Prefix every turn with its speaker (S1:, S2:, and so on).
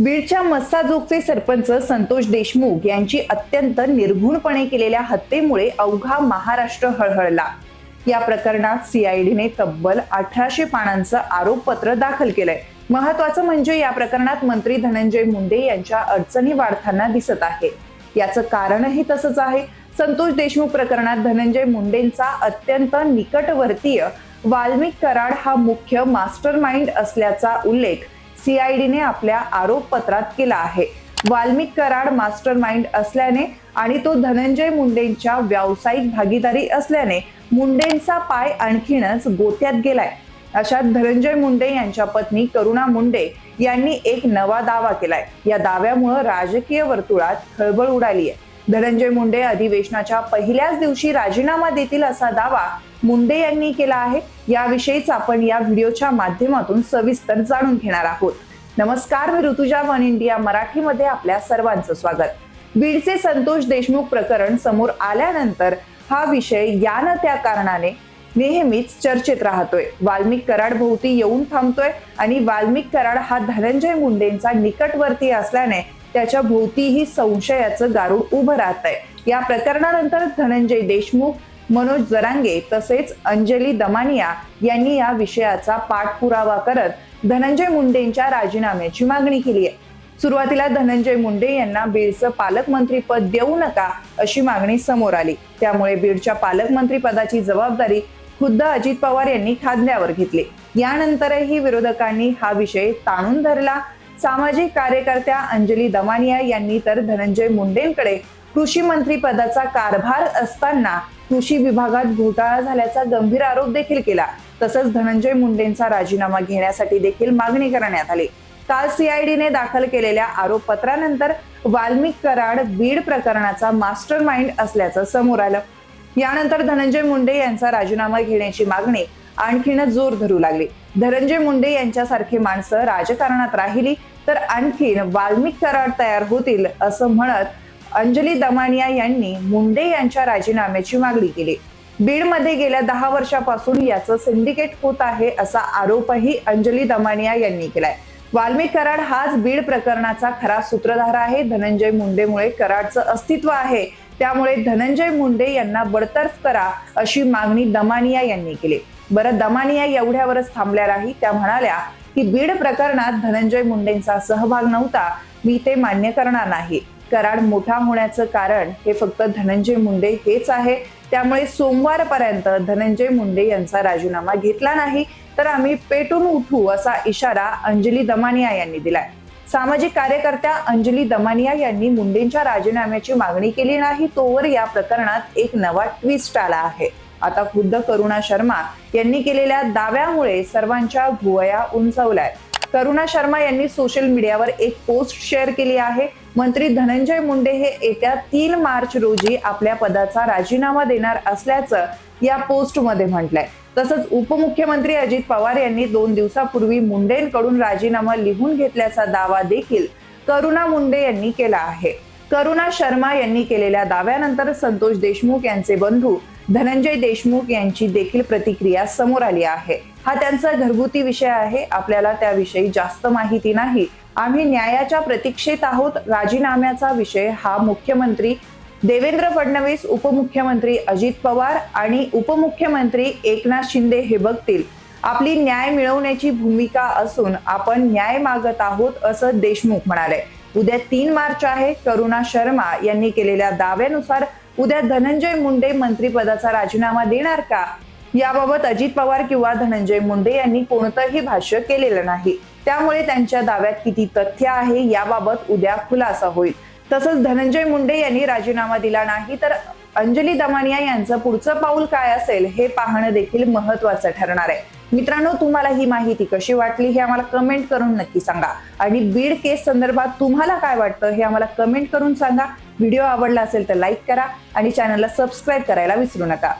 S1: बीडच्या मस्साजोगचे सरपंच संतोष देशमुख यांची अत्यंत निर्घुणपणे केलेल्या हत्येमुळे अवघा महाराष्ट्र हळहळला. या प्रकरणात सीआयडीने तब्बल अठराशे पानांचं आरोपपत्र दाखल केलंय. महत्वाचं म्हणजे या प्रकरणात मंत्री धनंजय मुंडे यांच्या अडचणी वाढताना दिसत आहे. याचं कारणही तसंच आहे. संतोष देशमुख प्रकरणात धनंजय मुंडेंचा अत्यंत निकटवर्तीय वाल्मिक कराड हा मुख्य मास्टर माइंड असल्याचा उल्लेख सीआयडीने आपल्या आरोपपत्रात केला आहे. वाल्मिक कराड मास्टर माइंड असल्याने आणि तो धनंजय मुंडेंच्या व्यावसायिक भागीदारी असल्याने मुंडेंचा पाय आणखीनच गोत्यात गेलाय. अशात धनंजय मुंडे यांच्या पत्नी करुणा मुंडे यांनी एक नवा दावा केलाय. या दाव्यामुळे राजकीय वर्तुळात खळबळ उडाली आहे धनंजय मुंडे अधिवेशनाच्या पहिल्याच दिवशी राजीनामा देतील असा दावा मुंडे यांनी केला आहे. याविषयीच आपण या व्हिडिओच्या माध्यमातून सविस्तर जाणून घेणार आहोत. नमस्कार मी ऋतुजा वन इंडिया मराठीमध्ये आपल्या सर्वांचं स्वागत. बीडचे संतोष देशमुख प्रकरण समोर आल्यानंतर हा विषय या न त्या कारणाने नेहमीच चर्चेत राहतोय. वाल्मिक कराड भोवती येऊन थांबतोय आणि वाल्मिक कराड हा धनंजय मुंडेंचा निकटवर्ती असल्याने त्याच्या भोवतीही संशयाचं गारुड उभं राहत आहे. या प्रकरणानंतर धनंजय देशमुख मनोज जरांगे तसेच अंजली दमानिया यांनी या विषयाचा पाठपुरावा करत धनंजय मुंडेंच्या राजीनाम्याची मागणी केली आहे. सुरुवातीला धनंजय मुंडे यांना बीडचं पालकमंत्रीपद देऊ नका अशी मागणी समोर आली. त्यामुळे बीडच्या पालकमंत्री पदाची जबाबदारी खुद्द अजित पवार यांनी खांद्यावर घेतली. यानंतरही विरोधकांनी हा विषय ताणून धरला सामाजिक कार्यकर्त्या अंजली दमानिया यांनी तर धनंजय मुंडेंकडे कृषी मंत्री पदाचा कारभार असताना कृषी विभागात घोटाळा झाल्याचा गंभीर आरोप देखील केला. तसंच धनंजय मुंडेंचा राजीनामा घेण्यासाठी देखील मागणी करण्यात आली. काल सीआयडीने दाखल केलेल्या आरोपपत्रानंतर वाल्मिक कराड बीड प्रकरणाचा मास्टर माइंड असल्याचं समोर आलं. यानंतर धनंजय मुंडे यांचा राजीनामा घेण्याची मागणी आणखीनच जोर धरू लागली. धनंजय मुंडे यांच्यासारखी माणसं राजकारणात राहिली तर आणखीन वाल्मिक कराड तयार होतील असं म्हणत अंजली दमानिया यांनी मुंडे यांच्या राजीनाम्याची मागणी केली. बीडमध्ये गेल्या दहा वर्षापासून याचं सिंडिकेट होत आहे असा आरोपही अंजली दमानिया यांनी केलाय. वाल्मिक कराड हाच बीड प्रकरणाचा खरा सूत्रधार आहे. धनंजय मुंडेमुळे कराडचं अस्तित्व आहे. त्यामुळे धनंजय मुंडे यांना बडतर्फ करा अशी मागणी दमानिया यांनी केली. बरं दमानिया एवढ्यावरच थांबल्या नाही त्या म्हणाल्या की बीड प्रकरणात धनंजय मुंडेंचा सहभाग नव्हता. मी ते मान्य करणार नाही. कराड मोठा होण्याचं कारण हे फक्त धनंजय मुंडे हेच आहे. त्यामुळे सोमवारपर्यंत धनंजय मुंडे यांचा राजीनामा घेतला नाही. तर आम्ही पेटून उठू असा इशारा अंजली दमानिया यांनी दिलाय. सामाजिक कार्यकर्त्या अंजली दमानिया यांनी मुंडेंच्या राजीनाम्याची मागणी केली नाही. तोवर या प्रकरणात एक नवा ट्विस्ट आला आहे. आता खुद्द करुणा शर्मा यांनी केलेल्या दाव्यामुळे सर्वांच्या भुवया उंचवलाय करुणा शर्मा यांनी सोशल मीडियावर एक पोस्ट शेअर केली आहे. मंत्री धनंजय मुंडे हे येत्या तीन मार्च रोजी आपल्या पदाचा राजीनामा देणार असल्याचं या पोस्टमध्ये म्हटलंय. तसंच उपमुख्यमंत्री अजित पवार यांनी दोन दिवसापूर्वी मुंडेंकडून राजीनामा लिहून घेतल्याचा दावा देखील करुणा मुंडे यांनी केला आहे. करुणा शर्मा यांनी केलेल्या दाव्यानंतर संतोष देशमुख यांचे बंधू धनंजय देशमुख यांची देखील प्रतिक्रिया समोर आली आहे. हा त्यांचा घरगुती विषय आहे. आपल्याला त्याविषयी जास्त माहिती नाही. आम्ही न्यायाच्या प्रतीक्षेत आहोत. राजीनाम्याचा विषय हा मुख्यमंत्री देवेंद्र फडणवीस उपमुख्यमंत्री अजित पवार आणि उपमुख्यमंत्री एकनाथ शिंदे हे बघतील. आपली न्याय मिळवण्याची भूमिका असून आपण न्याय मागत आहोत असं देशमुख म्हणाले. उद्या तीन मार्च आहे. करुणा शर्मा यांनी केलेल्या दाव्यानुसार उद्या धनंजय मुंडे मंत्रीपदाचा राजीनामा देणार का? याबाबत अजित पवार किंवा धनंजय मुंडे यांनी कोणतंही भाष्य केलेलं नाही. त्यामुळे त्यांच्या दाव्यात किती तथ्य आहे याबाबत उद्या खुलासा होईल. तसंच धनंजय मुंडे यांनी राजीनामा दिला नाही तर अंजली दमानिया यांचं पुढचं पाऊल काय असेल हे पाहणं देखील महत्वाचं ठरणार आहे. मित्रांनो तुम्हाला ही माहिती कशी वाटली हे आम्हाला कमेंट करून नक्की सांगा. आणि बीड केस संदर्भात तुम्हाला काय वाटतं हे आम्हाला कमेंट करून सांगा. व्हिडिओ आवडला असेल तर लाईक करा आणि चॅनलला सबस्क्राईब करायला विसरू नका.